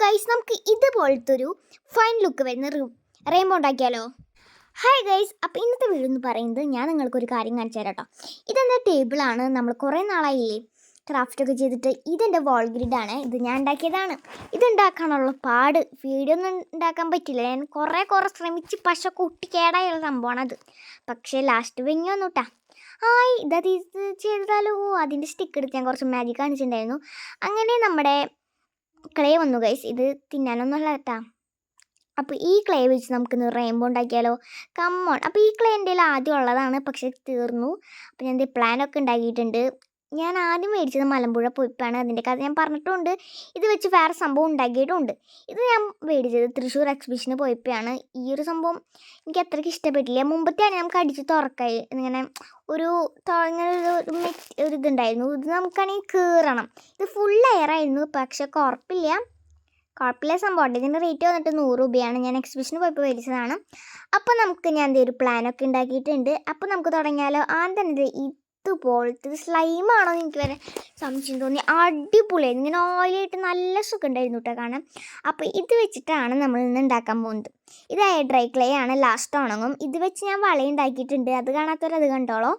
Guys നമുക്ക് ഇതുപോലത്തെ ഒരു ഫൈൻ ലുക്ക് വരുന്ന റെയിൻബോ ഉണ്ടാക്കിയാലോ? ഹായ് ഗൈസ് അപ്പോൾ ഇന്നത്തെ വീഡിയോ എന്ന് പറയുന്നത് ഞാൻ നിങ്ങൾക്കൊരു കാര്യം കാണിച്ചു തരാം കേട്ടോ ഇതെന്താ ടേബിളാണ് നമ്മൾ കുറേ നാളായില്ലേ ക്രാഫ്റ്റ് ഒക്കെ ചെയ്തിട്ട് ഇതെന്റെ വാൾ ഗ്രിഡാണ് ഇത് ഞാൻ ഉണ്ടാക്കിയതാണ്. ഇത് ഉണ്ടാക്കാനുള്ള പാട് വീഡിയോ ഒന്നും ഉണ്ടാക്കാൻ പറ്റില്ല. ഞാൻ കുറേ കുറേ ശ്രമിച്ച് പശ കൂട്ടി കേടായുള്ള അത്. പക്ഷേ ലാസ്റ്റ് വെങ്ങി വന്നു കേട്ടാ ഹായ് ഇതത് ഇത് ചെയ്താലോ അതിന്റെ സ്റ്റിക്ക് എടുത്ത് ഞാൻ കുറച്ച് മാജിക് കാണിച്ചിട്ടുണ്ടായിരുന്നു. അങ്ങനെ നമ്മുടെ ക്ലേ വന്നു ഗൈസ് ഇത് തിന്നാനൊന്നുമല്ല കേട്ടാ അപ്പോൾ ഈ ക്ലേ വെച്ച് നമുക്കിന്ന് റെയിൻബോ ഉണ്ടാക്കിയാലോ? കമ്മോൺ അപ്പോൾ ഈ ക്ലേ എന്റെ ആദ്യം ഉള്ളതാണ് പക്ഷേ തീർന്നു. അപ്പോൾ ഞാൻ എന്ത് പ്ലാനൊക്കെ ഉണ്ടാക്കിയിട്ടുണ്ട്. ഞാൻ ആദ്യം മേടിച്ചത് മലമ്പുഴ പൊയ്പ്പാണ് അതിന്റെ കഥ ഞാൻ പറഞ്ഞിട്ടുണ്ട്. ഇത് വെച്ച് വേറെ സംഭവം ഉണ്ടാക്കിയിട്ടുണ്ട്. ഇത് ഞാൻ മേടിച്ചത് തൃശ്ശൂർ എക്സിബിഷന് പോയപ്പോഴാണ്. ഈ ഒരു സംഭവം എനിക്ക് അത്രയ്ക്ക് ഇഷ്ടപ്പെട്ടില്ല. മുമ്പത്തെയാണ് നമുക്ക് അടിച്ച് തുറക്കായി ഇങ്ങനെ ഒരു ഇങ്ങനെ ഒരു ഒരു ഇതുണ്ടായിരുന്നു. ഇത് നമുക്കാണെങ്കിൽ കീറണം. ഇത് ഫുൾ ലെയർ ആയിരുന്നു പക്ഷെ കുഴപ്പമില്ല. കുഴപ്പമില്ല സംഭവമുണ്ട് ഇതിന്റെ റേറ്റ് വന്നിട്ട് നൂറ് രൂപയാണ്. ഞാൻ എക്സിബിഷന് പോയപ്പോൾ മേടിച്ചതാണ്. അപ്പോൾ നമുക്ക് ഞാൻ ഒരു പ്ലാനൊക്കെ ഉണ്ടാക്കിയിട്ടുണ്ട്. അപ്പോൾ നമുക്ക് തുടങ്ങിയാലോ. ആദ്യം തന്നെ ദേ ഇതുപോലത്തെ ഇത് സ്ലൈമാണോ എന്ന് എനിക്ക് വരെ സംശയം തോന്നി. അടിപൊളിയായിരുന്നു ഇങ്ങനെ ഓയിലായിട്ട് നല്ല സുഖം ഉണ്ടായിരുന്നു കേട്ടോ കാണാൻ. അപ്പോൾ ഇത് വെച്ചിട്ടാണ് നമ്മൾ ഇന്ന് ഉണ്ടാക്കാൻ പോകുന്നത്. ഇത് എയർ ഡ്രൈ ക്ലേ ആണ്. ലാസ്റ്റ് ഉണങ്ങും. ഇത് വെച്ച് ഞാൻ വള ഉണ്ടാക്കിയിട്ടുണ്ട്. അത് കാണാത്തവരത് കണ്ടോളോ.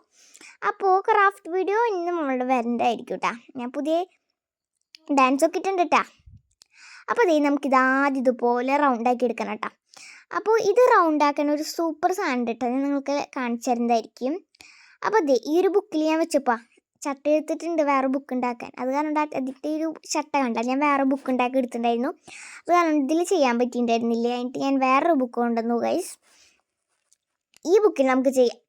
അപ്പോൾ ക്രാഫ്റ്റ് വീഡിയോ ഇന്ന് നമ്മളുടെ വരണ്ടായിരിക്കും കേട്ടോ ഞാൻ പുതിയ ഡാൻസ് ഒക്കെ ഇട്ടുണ്ട് കേട്ടോ അപ്പോൾ ഇതേ നമുക്കിത് ആദ്യം ഇതുപോലെ റൗണ്ടാക്കി എടുക്കണം കേട്ടോ അപ്പോൾ ഇത് റൗണ്ടാക്കാൻ ഒരു സൂപ്പർ സാധനം കേട്ടോ നിങ്ങൾക്ക് കാണിച്ചു തരുന്നതായിരിക്കും. അപ്പോൾ അതെ ഈ ഒരു ബുക്കിൽ ഞാൻ വെച്ചപ്പോൾ ചട്ട എടുത്തിട്ടുണ്ട് വേറെ ബുക്ക് ഉണ്ടാക്കാൻ. അത് കാരണം അതിന്റെ ഒരു ചട്ട കണ്ട ഞാൻ വേറെ ബുക്ക് ഉണ്ടാക്കി എടുത്തിട്ടുണ്ടായിരുന്നു. അത് കാരണം ഇതിൽ ചെയ്യാൻ പറ്റിയിട്ടുണ്ടായിരുന്നില്ല. എന്നിട്ട് ഞാൻ വേറൊരു ബുക്ക് കൊണ്ടുവന്നു ഗൈസ് ഈ ബുക്കിൽ നമുക്ക് ചെയ്യാം.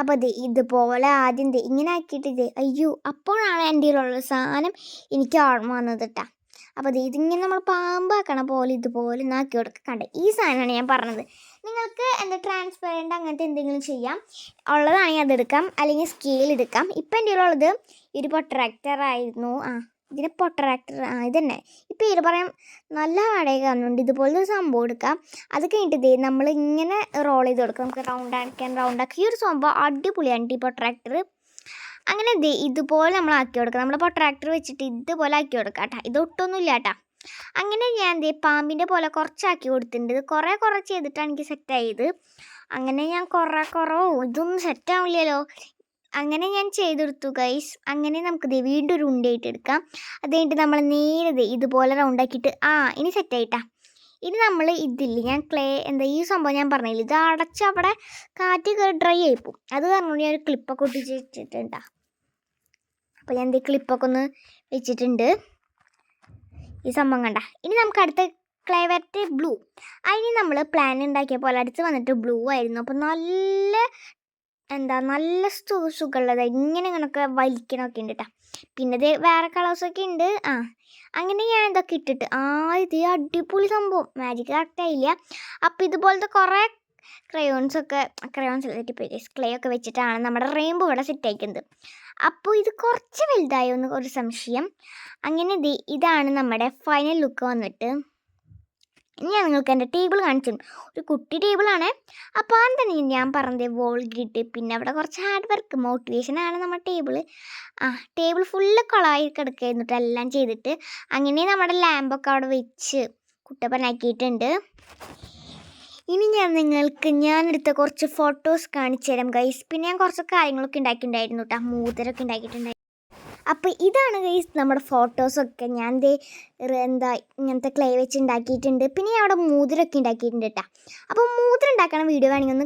അപ്പോൾ ദേ ഇതുപോലെ ആദ്യം ഇങ്ങനെ ആക്കിയിട്ട് ദേ അയ്യോ അപ്പോഴാണ് എന്റെ കയ്യിലുള്ള സാധനം എനിക്ക് ഓർമ്മ വന്നത് കേട്ടോ അപ്പോൾ ഇതിങ്ങനെ നമ്മൾ പാമ്പാക്കണ പോലെ ഇതുപോലെ നാക്കി കൊടുക്കുക കണ്ടേ? ഈ സാധനമാണ് ഞാൻ പറഞ്ഞത്. നിങ്ങൾക്ക് എന്താ ട്രാൻസ്പെറന്റ് അങ്ങനത്തെ എന്തെങ്കിലും ചെയ്യാം. ഉള്ളതാണെങ്കിൽ അതെടുക്കാം അല്ലെങ്കിൽ സ്കെയിൽ എടുക്കാം. ഇപ്പം എന്റെ ഉള്ളത്? ഒരു പൊട്ടറാക്ടറായിരുന്നു ആ ഇതിന് പൊട്ടറാക്ടർ ആ ഇതന്നെ. ഇപ്പം ഇത് പറയാം. നല്ല വാടക കാണുന്നുണ്ട് ഇതുപോലെ ഒരു സംഭവം എടുക്കാം. അത് കഴിഞ്ഞിട്ട് ഇതേ നമ്മൾ ഇങ്ങനെ റോൾ ചെയ്ത് കൊടുക്കാം. നമുക്ക് റൗണ്ട് ആക്കാൻ റൗണ്ട് ആക്കി. ഈ ഒരു സംഭവം അടിപൊളിയാണ്. ഈ പൊട്രാക്ടർ അങ്ങനെ ദേ ഇതുപോലെ നമ്മൾ ആക്കി കൊടുക്കാം. നമ്മൾ പൊട്രാക്ടർ വെച്ചിട്ട് ഇതുപോലെ ആക്കി കൊടുക്കാം കേട്ടോ ഇതൊട്ടൊന്നുമില്ല കേട്ടോ അങ്ങനെ ഞാൻ ദേ പാമ്പിന്റെ പോലെ കുറച്ചാക്കി കൊടുത്തിട്ടുണ്ട്. ഇത് കുറേ കുറേ ചെയ്തിട്ടാണ് എനിക്ക് സെറ്റായത് അങ്ങനെ ഞാൻ കുറേ കുറോ ഇതൊന്നും സെറ്റാവില്ലല്ലോ അങ്ങനെ ഞാൻ ചെയ്തെടുത്തു ഗൈസ് അങ്ങനെ നമുക്ക് ദേ വീണ്ടും ഒരു ഉണ്ടയായിട്ട് എടുക്കാം. അത് കഴിഞ്ഞിട്ട് നമ്മൾ നേരെ ഇതുപോലെ റൗണ്ടാക്കിയിട്ട് ആ ഇനി സെറ്റായിട്ടാ ഇനി നമ്മൾ ഇതില്ല ഞാൻ ക്ലേ എന്താ ഈ സംഭവം ഞാൻ പറഞ്ഞില്ല? ഇത് അടച്ച് അവിടെ കാറ്റ് കയറി ഡ്രൈ ആയി ആയിപ്പോവും അത് കാരണം ഞാൻ ഒരു ക്ലിപ്പൊക്കെ ഒട്ടിച്ച് വെച്ചിട്ടുണ്ടാ. അപ്പോൾ ഞാൻ ദേ ക്ലിപ്പൊക്കെ ഒന്ന് വെച്ചിട്ടുണ്ട്. ഈ സംഭവം കണ്ട. ഇനി നമുക്ക് അടുത്ത ക്ലേവറ്റ് ബ്ലൂ അതിന് നമ്മൾ പ്ലാൻ ഉണ്ടാക്കിയ പോലെ അടുത്ത് വന്നിട്ട് ബ്ലൂ ആയിരുന്നു. അപ്പോൾ നല്ല എന്താ നല്ല സുഖമുള്ളത്. ഇങ്ങനെ ഇങ്ങനെയൊക്കെ വലിക്കണമൊക്കെ ഉണ്ട് കേട്ടോ പിന്നെ ഇത് വേറെ കളേഴ്സൊക്കെ ഉണ്ട് ആ അങ്ങനെ ഞാൻ ഇതൊക്കെ ഇട്ടിട്ട്. ആ ഇത് അടിപൊളി സംഭവം. മാജിക് കറക്റ്റായില്ല അപ്പോൾ ഇതുപോലത്തെ കുറേ ക്രയോൺസ് ഒക്കെ ക്രയോൺസ് ക്ലേ ഒക്കെ വെച്ചിട്ടാണ് നമ്മുടെ റെയിൻബോ ഇവിടെ സെറ്റ് ആയിക്കുന്നത്. അപ്പോൾ ഇത് കുറച്ച് വലുതായോ എന്ന് ഒരു സംശയം. അങ്ങനെ ഇതാണ് നമ്മുടെ ഫൈനൽ ലുക്ക് വന്നിട്ട്. ഞാൻ നിങ്ങൾക്ക് എന്റെ ടേബിൾ കാണിച്ചു. ഒരു കുട്ടി ടേബിളാണ് അപ്പോൾ എന്താണ് ഞാൻ പറഞ്ഞത് വോൾ ഗ്രിഡ് പിന്നെ അവിടെ കുറച്ച് ഹാർഡ് വർക്ക് മോട്ടിവേഷൻ ആണ് നമ്മുടെ ടേബിൾ ആ ടേബിൾ ഫുള്ള് കുളമായി കിടക്കുക എന്നിട്ട് എല്ലാം ചെയ്തിട്ട്. അങ്ങനെ നമ്മുടെ ലാമ്പൊക്കെ അവിടെ വെച്ച് കുട്ടപ്പനാക്കിയിട്ടുണ്ട്. ഇനി ഞാൻ നിങ്ങൾക്ക് ഞാൻ ഞാനെടുത്ത കുറച്ച് ഫോട്ടോസ് കാണിച്ചു തരാം ഗൈസ് പിന്നെ ഞാൻ കുറച്ച് കാര്യങ്ങളൊക്കെ ഉണ്ടാക്കിയിട്ടുണ്ടായിരുന്നു കേട്ടോ മൂതരൊക്കെ ഉണ്ടാക്കിയിട്ടുണ്ടായിരുന്നു അപ്പോൾ ഇതാണ് ഗൈസ് നമ്മുടെ ഫോട്ടോസൊക്കെ ഞാൻ ദേ എന്താ ഇങ്ങനത്തെ ക്ലേ വെച്ച് ഉണ്ടാക്കിയിട്ടുണ്ട്. പിന്നെ അവിടെ മൂതിരൊക്കെ ഉണ്ടാക്കിയിട്ടുണ്ട് കേട്ടോ അപ്പോൾ മൂതിരം ഉണ്ടാക്കണ വീഡിയോ വേണമെങ്കിൽ ഒന്ന്